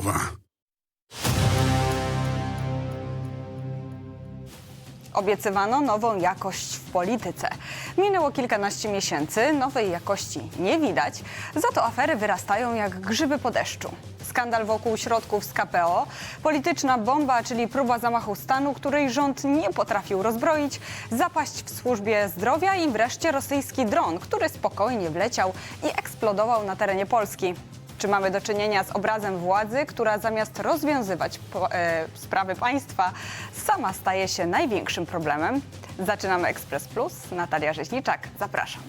głowa. Obiecywano nową jakość w polityce. Minęło kilkanaście miesięcy, nowej jakości nie widać, za to afery wyrastają jak grzyby po deszczu. Skandal wokół środków z KPO, polityczna bomba, czyli próba zamachu stanu, której rząd nie potrafił rozbroić, zapaść w służbie zdrowia i wreszcie rosyjski dron, który spokojnie wleciał i eksplodował na terenie Polski. Czy mamy do czynienia z obrazem władzy, która zamiast rozwiązywać po, e, sprawy państwa, sama staje się największym problemem? Zaczynamy Ekspres Plus. Natalia Rzeźniczak, zapraszam.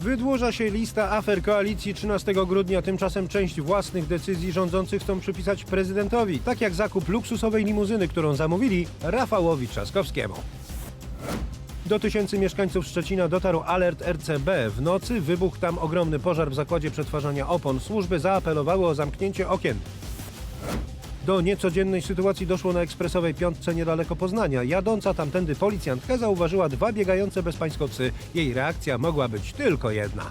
Wydłuża się lista afer koalicji 13 grudnia, tymczasem część własnych decyzji rządzących chcą przypisać prezydentowi, tak jak zakup luksusowej limuzyny, którą zamówili Rafałowi Trzaskowskiemu. Do tysięcy mieszkańców Szczecina dotarł alert RCB. W nocy wybuchł tam ogromny pożar w zakładzie przetwarzania opon. Służby zaapelowały o zamknięcie okien. Do niecodziennej sytuacji doszło na ekspresowej piątce niedaleko Poznania. Jadąca tamtędy policjantka zauważyła dwa biegające bezpańsko psy. Jej reakcja mogła być tylko jedna.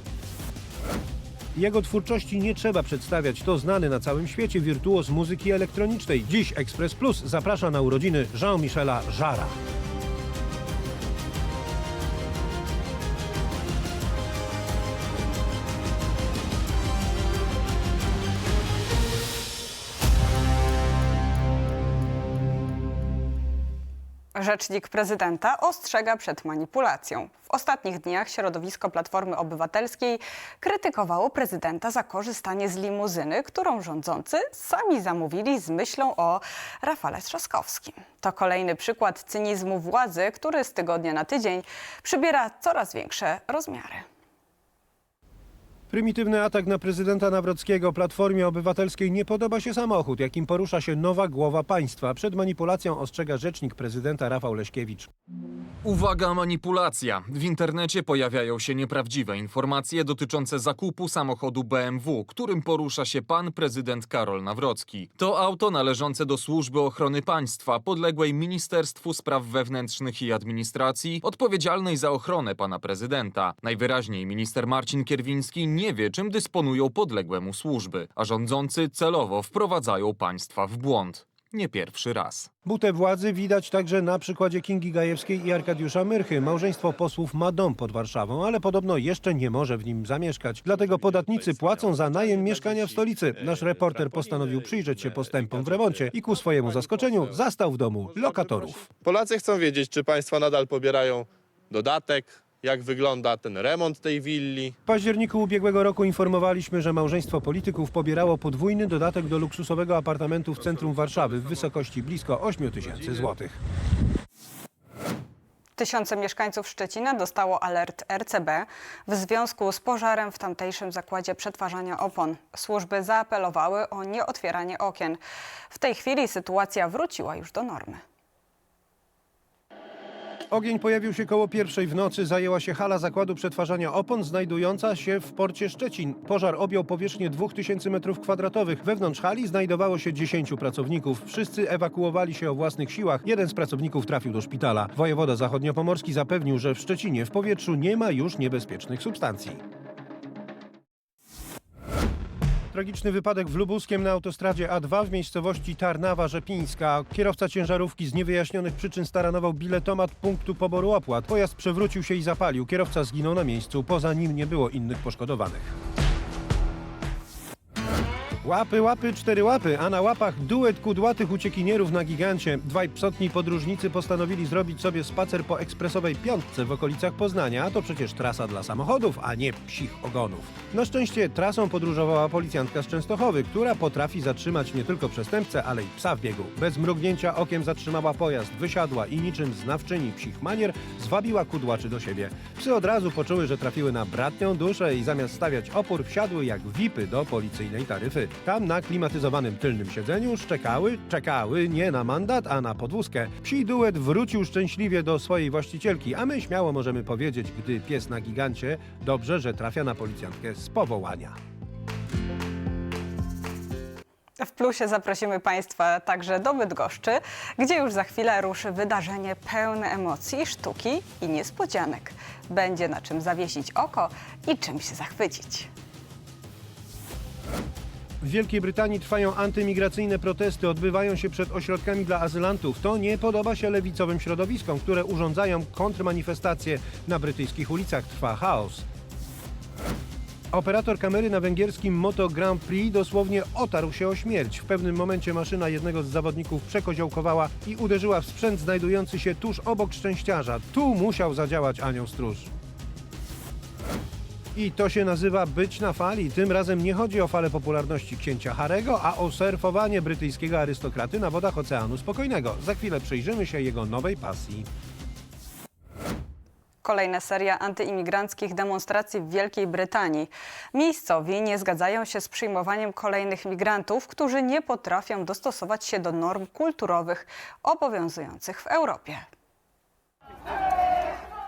Jego twórczości nie trzeba przedstawiać. To znany na całym świecie wirtuoz muzyki elektronicznej. Dziś Ekspres Plus zaprasza na urodziny Jean-Michela Żara. Rzecznik prezydenta ostrzega przed manipulacją. W ostatnich dniach środowisko Platformy Obywatelskiej krytykowało prezydenta za korzystanie z limuzyny, którą rządzący sami zamówili z myślą o Rafale Trzaskowskim. To kolejny przykład cynizmu władzy, który z tygodnia na tydzień przybiera coraz większe rozmiary. Prymitywny atak na prezydenta Nawrockiego Platformie Obywatelskiej nie podoba się samochód, jakim porusza się nowa głowa państwa. Przed manipulacją ostrzega rzecznik prezydenta Rafał Leśkiewicz. Uwaga, manipulacja. W internecie pojawiają się nieprawdziwe informacje dotyczące zakupu samochodu BMW, którym porusza się pan prezydent Karol Nawrocki. To auto należące do Służby Ochrony Państwa, podległej Ministerstwu Spraw Wewnętrznych i Administracji, odpowiedzialnej za ochronę pana prezydenta. Najwyraźniej minister Marcin Kierwiński nie wie, czym dysponują podległe mu służby, a rządzący celowo wprowadzają państwa w błąd. Nie pierwszy raz. Butę władzy widać także na przykładzie Kingi Gajewskiej i Arkadiusza Myrchy. Małżeństwo posłów ma dom pod Warszawą, ale podobno jeszcze nie może w nim zamieszkać. Dlatego podatnicy płacą za najem mieszkania w stolicy. Nasz reporter postanowił przyjrzeć się postępom w remoncie i ku swojemu zaskoczeniu zastał w domu lokatorów. Polacy chcą wiedzieć, czy państwo nadal pobierają dodatek, jak wygląda ten remont tej willi. W październiku ubiegłego roku informowaliśmy, że małżeństwo polityków pobierało podwójny dodatek do luksusowego apartamentu w centrum Warszawy w wysokości blisko 8 tysięcy złotych. Tysiące mieszkańców Szczecina dostało alert RCB w związku z pożarem w tamtejszym zakładzie przetwarzania opon. Służby zaapelowały o nieotwieranie okien. W tej chwili sytuacja wróciła już do normy. Ogień pojawił się koło pierwszej w nocy. Zajęła się hala zakładu przetwarzania opon znajdująca się w porcie Szczecin. Pożar objął powierzchnię 2000 m2. Wewnątrz hali znajdowało się 10 pracowników. Wszyscy ewakuowali się o własnych siłach. Jeden z pracowników trafił do szpitala. Wojewoda zachodniopomorski zapewnił, że w Szczecinie w powietrzu nie ma już niebezpiecznych substancji. Tragiczny wypadek w Lubuskiem na autostradzie A2 w miejscowości Tarnawa-Rzepińska. Kierowca ciężarówki z niewyjaśnionych przyczyn staranował biletomat punktu poboru opłat. Pojazd przewrócił się i zapalił. Kierowca zginął na miejscu. Poza nim nie było innych poszkodowanych. Łapy, łapy, cztery łapy, a na łapach duet kudłatych uciekinierów na gigancie. Dwaj psotni podróżnicy postanowili zrobić sobie spacer po ekspresowej piątce w okolicach Poznania, a to przecież trasa dla samochodów, a nie psich ogonów. Na szczęście trasą podróżowała policjantka z Częstochowy, która potrafi zatrzymać nie tylko przestępcę, ale i psa w biegu. Bez mrugnięcia okiem zatrzymała pojazd, wysiadła i niczym znawczyni psich manier zwabiła kudłaczy do siebie. Psy od razu poczuły, że trafiły na bratnią duszę i zamiast stawiać opór, wsiadły jak wipy do policyjnej taryfy. Tam na klimatyzowanym tylnym siedzeniu szczekały, czekały nie na mandat, a na podwózkę. Psi duet wrócił szczęśliwie do swojej właścicielki, a my śmiało możemy powiedzieć, gdy pies na gigancie, dobrze, że trafia na policjantkę z powołania. W plusie zaprosimy Państwa także do Bydgoszczy, gdzie już za chwilę ruszy wydarzenie pełne emocji, sztuki i niespodzianek. Będzie na czym zawiesić oko i czym się zachwycić. W Wielkiej Brytanii trwają antymigracyjne protesty, odbywają się przed ośrodkami dla azylantów. To nie podoba się lewicowym środowiskom, które urządzają kontrmanifestacje. Na brytyjskich ulicach trwa chaos. Operator kamery na węgierskim Moto Grand Prix dosłownie otarł się o śmierć. W pewnym momencie maszyna jednego z zawodników przekoziołkowała i uderzyła w sprzęt znajdujący się tuż obok szczęściarza. Tu musiał zadziałać anioł stróż. I to się nazywa być na fali. Tym razem nie chodzi o falę popularności księcia Harego, a o surfowanie brytyjskiego arystokraty na wodach Oceanu Spokojnego. Za chwilę przyjrzymy się jego nowej pasji. Kolejna seria antyimigranckich demonstracji w Wielkiej Brytanii. Miejscowi nie zgadzają się z przyjmowaniem kolejnych migrantów, którzy nie potrafią dostosować się do norm kulturowych obowiązujących w Europie.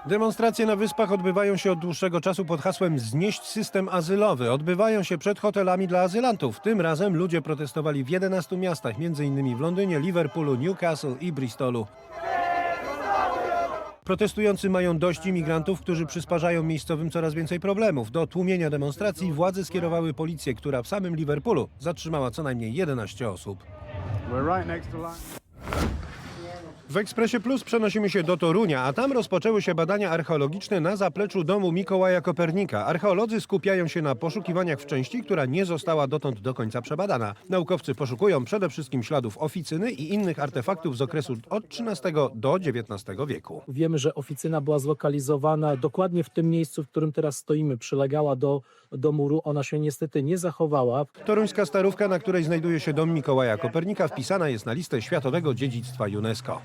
Demonstracje na wyspach odbywają się od dłuższego czasu pod hasłem Znieść system azylowy. Odbywają się przed hotelami dla azylantów. Tym razem ludzie protestowali w 11 miastach, m.in. w Londynie, Liverpoolu, Newcastle i Bristolu. Protestujący mają dość imigrantów, którzy przysparzają miejscowym coraz więcej problemów. Do tłumienia demonstracji władze skierowały policję, która w samym Liverpoolu zatrzymała co najmniej 11 osób. W Ekspresie Plus przenosimy się do Torunia, a tam rozpoczęły się badania archeologiczne na zapleczu domu Mikołaja Kopernika. Archeolodzy skupiają się na poszukiwaniach w części, która nie została dotąd do końca przebadana. Naukowcy poszukują przede wszystkim śladów oficyny i innych artefaktów z okresu od XIII do XIX wieku. Wiemy, że oficyna była zlokalizowana dokładnie w tym miejscu, w którym teraz stoimy, przylegała do, do muru. Ona się niestety nie zachowała. Toruńska starówka, na której znajduje się dom Mikołaja Kopernika, wpisana jest na listę Światowego Dziedzictwa UNESCO.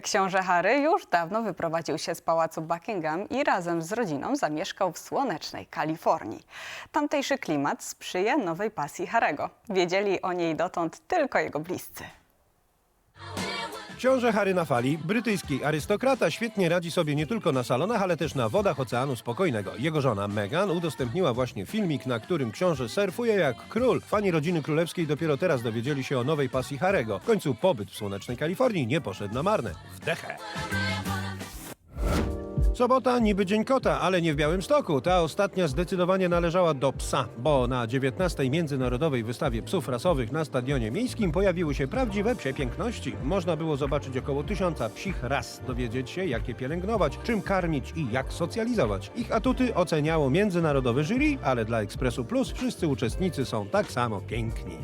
Książę Harry już dawno wyprowadził się z pałacu Buckingham i razem z rodziną zamieszkał w słonecznej Kalifornii. Tamtejszy klimat sprzyja nowej pasji Harego. Wiedzieli o niej dotąd tylko jego bliscy. Książę Harry na fali, brytyjski arystokrata, świetnie radzi sobie nie tylko na salonach, ale też na wodach Oceanu Spokojnego. Jego żona Meghan udostępniła właśnie filmik, na którym książę surfuje jak król. Fani rodziny królewskiej dopiero teraz dowiedzieli się o nowej pasji Harego. W końcu pobyt w słonecznej Kalifornii nie poszedł na marne. Wdechę! Sobota niby dzień kota, ale nie w Białymstoku. Ta ostatnia zdecydowanie należała do psa, bo na 19. Międzynarodowej Wystawie Psów Rasowych na Stadionie Miejskim pojawiły się prawdziwe psie piękności. Można było zobaczyć około tysiąca psich ras, dowiedzieć się, jak je pielęgnować, czym karmić i jak socjalizować. Ich atuty oceniało międzynarodowe jury, ale dla Ekspresu Plus wszyscy uczestnicy są tak samo piękni.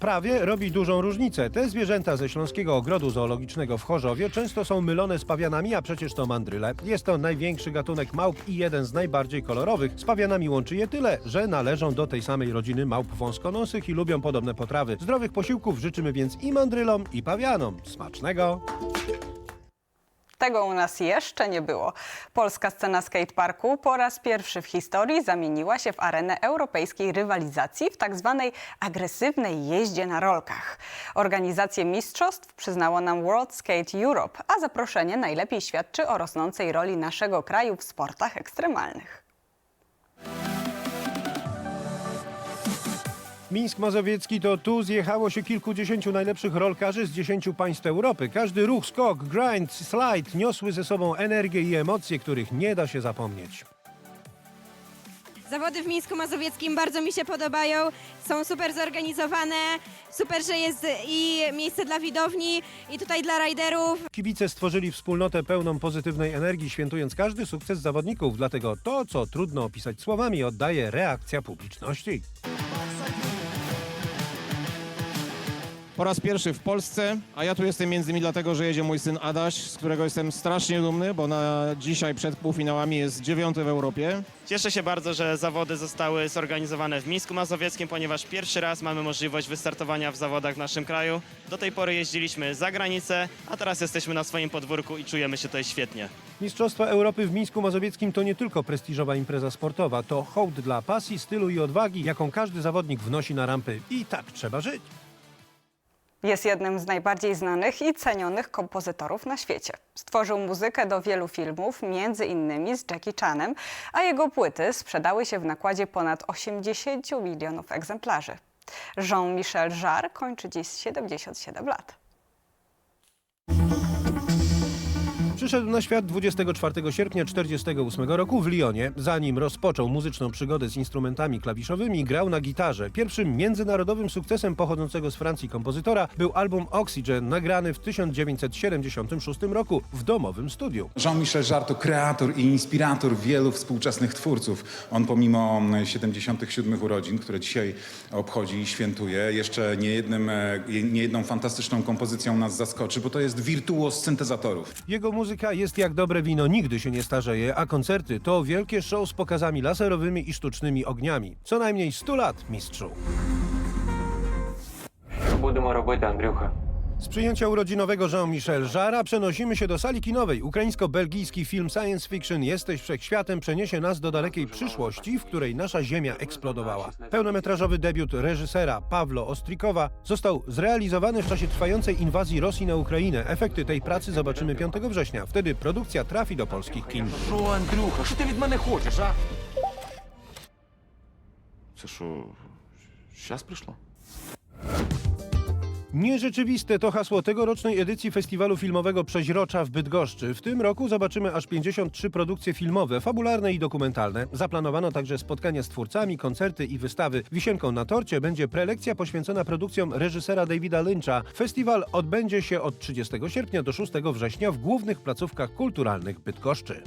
Prawie robi dużą różnicę. Te zwierzęta ze Śląskiego Ogrodu Zoologicznego w Chorzowie często są mylone z pawianami, a przecież to mandryle. Jest to największy gatunek małp i jeden z najbardziej kolorowych. Z pawianami łączy je tyle, że należą do tej samej rodziny małp wąskonosych i lubią podobne potrawy. Zdrowych posiłków życzymy więc i mandrylom, i pawianom. Smacznego! Tego u nas jeszcze nie było. Polska scena skateparku po raz pierwszy w historii zamieniła się w arenę europejskiej rywalizacji w tak zwanej agresywnej jeździe na rolkach. Organizację mistrzostw przyznało nam World Skate Europe, a zaproszenie najlepiej świadczy o rosnącej roli naszego kraju w sportach ekstremalnych. Mińsk Mazowiecki to tu zjechało się kilkudziesięciu najlepszych rolkarzy z dziesięciu państw Europy. Każdy ruch, skok, grind, slide niosły ze sobą energię i emocje, których nie da się zapomnieć. Zawody w Mińsku Mazowieckim bardzo mi się podobają, są super zorganizowane, super, że jest i miejsce dla widowni i tutaj dla rajderów. Kibice stworzyli wspólnotę pełną pozytywnej energii, świętując każdy sukces zawodników. Dlatego to, co trudno opisać słowami, oddaje reakcja publiczności. Po raz pierwszy w Polsce, a ja tu jestem między innymi dlatego, że jedzie mój syn Adaś, z którego jestem strasznie dumny, bo na dzisiaj przed półfinałami jest dziewiąty w Europie. Cieszę się bardzo, że zawody zostały zorganizowane w Mińsku Mazowieckim, ponieważ pierwszy raz mamy możliwość wystartowania w zawodach w naszym kraju. Do tej pory jeździliśmy za granicę, a teraz jesteśmy na swoim podwórku i czujemy się tutaj świetnie. Mistrzostwa Europy w Mińsku Mazowieckim to nie tylko prestiżowa impreza sportowa, to hołd dla pasji, stylu i odwagi, jaką każdy zawodnik wnosi na rampy. I tak trzeba żyć. Jest jednym z najbardziej znanych i cenionych kompozytorów na świecie. Stworzył muzykę do wielu filmów, między innymi z Jackie Chanem, a jego płyty sprzedały się w nakładzie ponad 80 milionów egzemplarzy. Jean-Michel Jarre kończy dziś 77 lat. Przyszedł na świat 24 sierpnia 1948 roku w Lyonie. Zanim rozpoczął muzyczną przygodę z instrumentami klawiszowymi, grał na gitarze. Pierwszym międzynarodowym sukcesem pochodzącego z Francji kompozytora był album Oxygen, nagrany w 1976 roku w domowym studiu. Jean-Michel Jarre to kreator i inspirator wielu współczesnych twórców. On pomimo mm, 77 urodzin, które dzisiaj obchodzi i świętuje, jeszcze nie, jednym, e, nie jedną fantastyczną kompozycją nas zaskoczy, bo to jest wirtuoz syntezatorów. Jego muzyka jest jak dobre wino, nigdy się nie starzeje, a koncerty to wielkie show z pokazami laserowymi i sztucznymi ogniami. Co najmniej 100 lat, mistrzu. Будемо робити, Андрюха. Z przyjęcia urodzinowego Jean-Michel Jarra przenosimy się do sali kinowej. Ukraińsko-belgijski film science fiction Jesteś Wszechświatem przeniesie nas do dalekiej przyszłości, w której nasza Ziemia eksplodowała. Pełnometrażowy debiut reżysera Pawlo Ostrikowa został zrealizowany w czasie trwającej inwazji Rosji na Ukrainę. Efekty tej pracy zobaczymy 5 września. Wtedy produkcja trafi do polskich kin. Що, Андрюха, що ти від мене хочеш, а? Це що, щас прийшло? Nierzeczywiste to hasło tegorocznej edycji festiwalu filmowego Przeźrocza w Bydgoszczy. W tym roku zobaczymy aż 53 produkcje filmowe, fabularne i dokumentalne. Zaplanowano także spotkania z twórcami, koncerty i wystawy. Wisienką na torcie będzie prelekcja poświęcona produkcjom reżysera Davida Lyncha. Festiwal odbędzie się od 30 sierpnia do 6 września w głównych placówkach kulturalnych Bydgoszczy.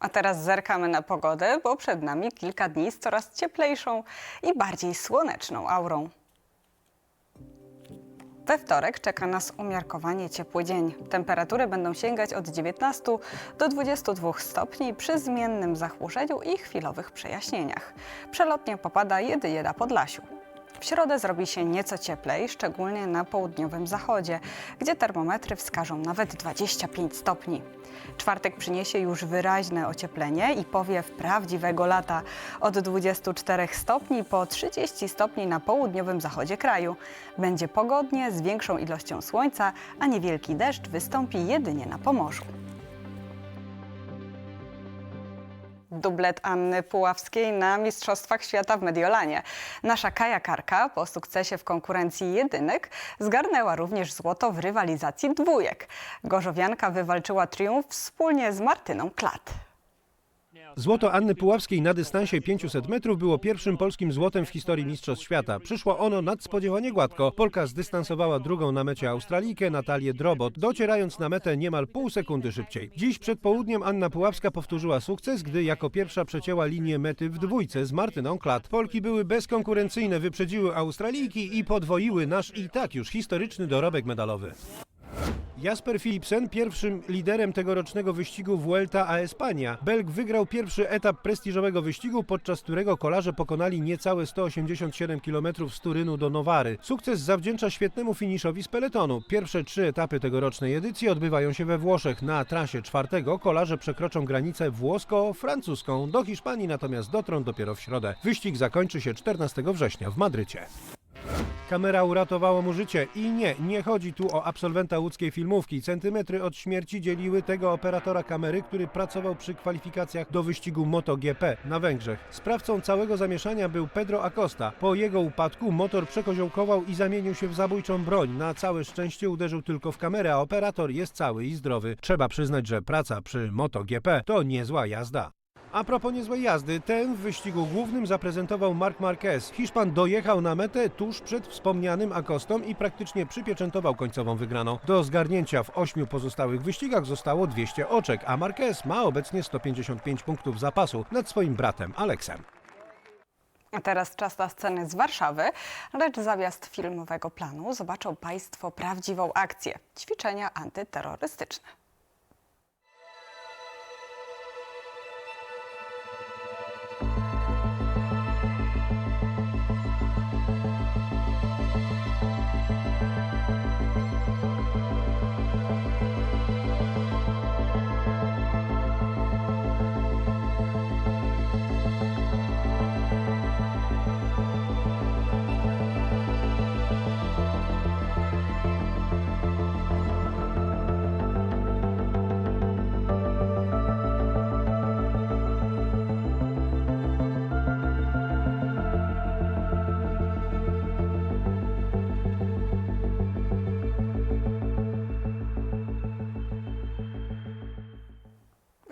A teraz zerkamy na pogodę, bo przed nami kilka dni z coraz cieplejszą i bardziej słoneczną aurą. We wtorek czeka nas umiarkowanie ciepły dzień. Temperatury będą sięgać od 19 do 22 stopni przy zmiennym zachmurzeniu i chwilowych przejaśnieniach. Przelotnie popada jedynie na Podlasiu. W środę zrobi się nieco cieplej, szczególnie na południowym zachodzie, gdzie termometry wskażą nawet 25 stopni. Czwartek przyniesie już wyraźne ocieplenie i powiew prawdziwego lata od 24 stopni po 30 stopni na południowym zachodzie kraju. Będzie pogodnie z większą ilością słońca, a niewielki deszcz wystąpi jedynie na Pomorzu. Dublet Anny Puławskiej na Mistrzostwach Świata w Mediolanie. Nasza kajakarka po sukcesie w konkurencji jedynek zgarnęła również złoto w rywalizacji dwójek. Gorzowianka wywalczyła triumf wspólnie z Martyną Klat. Złoto Anny Puławskiej na dystansie 500 metrów było pierwszym polskim złotem w historii Mistrzostw Świata. Przyszło ono nadspodziewanie gładko. Polka zdystansowała drugą na mecie Australijkę Natalię Drobot, docierając na metę niemal pół sekundy szybciej. Dziś przed południem Anna Puławska powtórzyła sukces, gdy jako pierwsza przecięła linię mety w dwójce z Martyną Klat. Polki były bezkonkurencyjne, wyprzedziły Australijki i podwoiły nasz i tak już historyczny dorobek medalowy. Jasper Philipsen pierwszym liderem tegorocznego wyścigu Vuelta a Espania. Belg wygrał pierwszy etap prestiżowego wyścigu, podczas którego kolarze pokonali niecałe 187 km z Turynu do Nowary. Sukces zawdzięcza świetnemu finiszowi z peletonu. Pierwsze trzy etapy tegorocznej edycji odbywają się we Włoszech. Na trasie czwartego kolarze przekroczą granicę włosko-francuską. Do Hiszpanii natomiast dotrą dopiero w środę. Wyścig zakończy się 14 września w Madrycie. Kamera uratowała mu życie i nie, nie chodzi tu o absolwenta łódzkiej filmówki. Centymetry od śmierci dzieliły tego operatora kamery, który pracował przy kwalifikacjach do wyścigu MotoGP na Węgrzech. Sprawcą całego zamieszania był Pedro Acosta. Po jego upadku motor przekoziołkował i zamienił się w zabójczą broń. Na całe szczęście uderzył tylko w kamerę, a operator jest cały i zdrowy. Trzeba przyznać, że praca przy MotoGP to niezła jazda. A propos niezłej jazdy, ten w wyścigu głównym zaprezentował Marc Marquez. Hiszpan dojechał na metę tuż przed wspomnianym Akostą i praktycznie przypieczętował końcową wygraną. Do zgarnięcia w ośmiu pozostałych wyścigach zostało 200 oczek, a Marquez ma obecnie 155 punktów zapasu nad swoim bratem Aleksem. A teraz czas na sceny z Warszawy, lecz zamiast filmowego planu zobaczą Państwo prawdziwą akcję ćwiczenia antyterrorystyczne.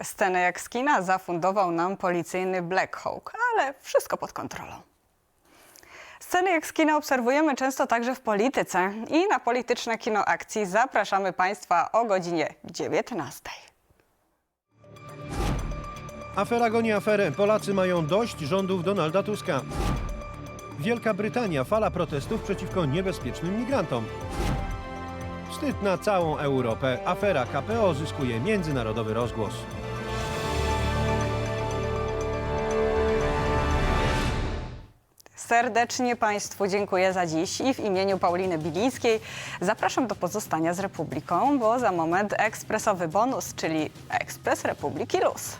Scenę jak z kina zafundował nam policyjny Black Hawk, ale wszystko pod kontrolą. Sceny jak z kina obserwujemy często także w polityce i na polityczne kino akcji zapraszamy Państwa o godzinie 19. Afera goni aferę. Polacy mają dość rządów Donalda Tuska. Wielka Brytania fala protestów przeciwko niebezpiecznym migrantom. Wstyd na całą Europę. Afera KPO zyskuje międzynarodowy rozgłos. Serdecznie Państwu dziękuję za dziś i w imieniu Pauliny Bilińskiej zapraszam do pozostania z Republiką, bo za moment ekspresowy bonus, czyli Ekspres Republiki Luz.